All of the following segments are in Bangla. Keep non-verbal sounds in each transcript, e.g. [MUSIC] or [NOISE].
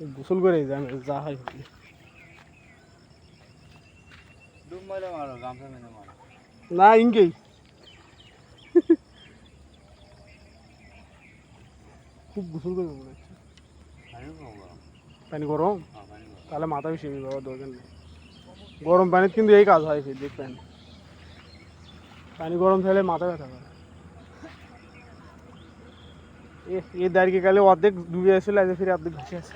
গোসল করে যান যা হয় হবে। ডুব মারো মারো। না ইনকেই। খুব গোসল করে মনে হচ্ছে। পানি গরম। হ্যাঁ পানি খাব তাহলে মাথা বেশি বাবা দরকার নেই। গরম পানিতে কিন্তু এই কাজ হয় ফির দেখবেন পানি গরম থাকলে মাথা ব্যথা করে। এ এই দাঁড়িয়ে গেলে অর্ধেক ডুবে আসলে আজ ফিরে অর্ধেক ঘাসে আছে।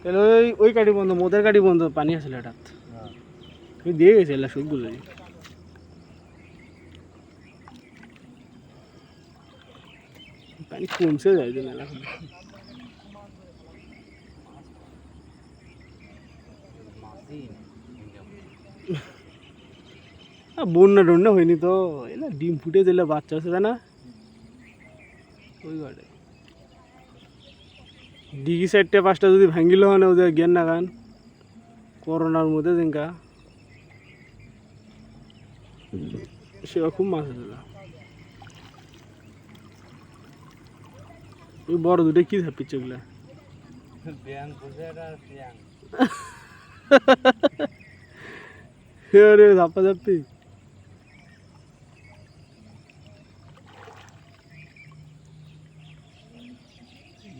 তাহলে ওই ওই কাটি বন্ধ মোদের কাটি বন্ধ পানি আসলে এটা হ্যাঁ। দিয়ে গেছে এলা সবগুলো পানি কমছে যায় দিন এলা। বন্যা টন্যা হয়নি তো। এলা ডিম ফুটে দিলে বাচ্চা আছে না ওই ঘরে। ডিগি চারটে পাঁচটা যদি ভাঙ্গিল হয় না ওদের জ্ঞান না গান করোনার মধ্যে জিঙ্কা সেবা খুব মাছ আছে দাদা ওই বড় দুটো কি থাপিচ্ছে ওগুলা ধাপ্পা ধাপ্পি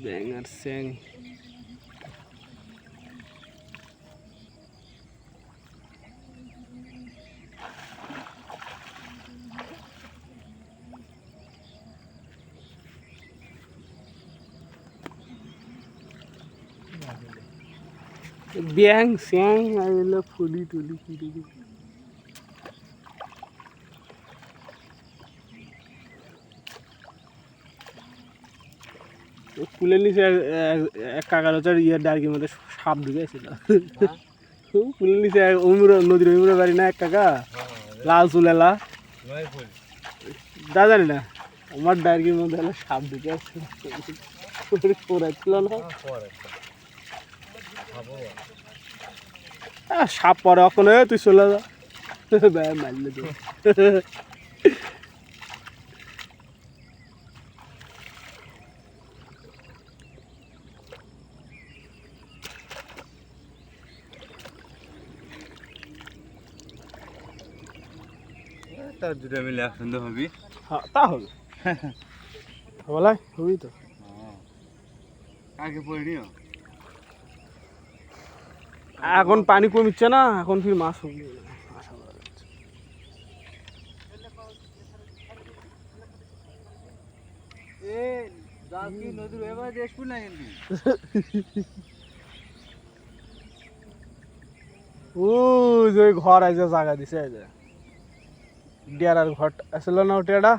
ব্যাং আর স্যাং ব্যাং স্যাং আর ফুলি টুলি ফুলি ফুলের নিচে এক- এক কাকারচার ইয়ের ডার্কির মধ্যে সাপ ঢুকেছিল ফুলের নিচে অমুর নদীর অমুরের বাড়ি না এক কাকা? লাল চুলেলা। জানি না, আমার ডার্কির মধ্যে হলো সাপ ঢুকে আছে পড়াচ্ছিল না? সাপ পরে ওখানে তুই চলে যা। [LAUGHS] মারলে তো। তার দুটো মিলে একসঙ্গে হবি। হ্যাঁ তা হবে। বলাই হবি তো। আগে পড়ে নিও। এখন পানি কমিচ্ছে না এখন ফির মাছ হবে। এ জাকি নদীর এবার দেখবি না কিন্তু? ও যে ঘর আছে জায়গা দিছে এই যে ডিয়ারার ঘর আসলে না ওটা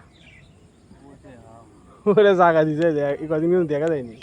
ওরে জায়গা দিছে কদিন কিন্তু দেখা যায়নি।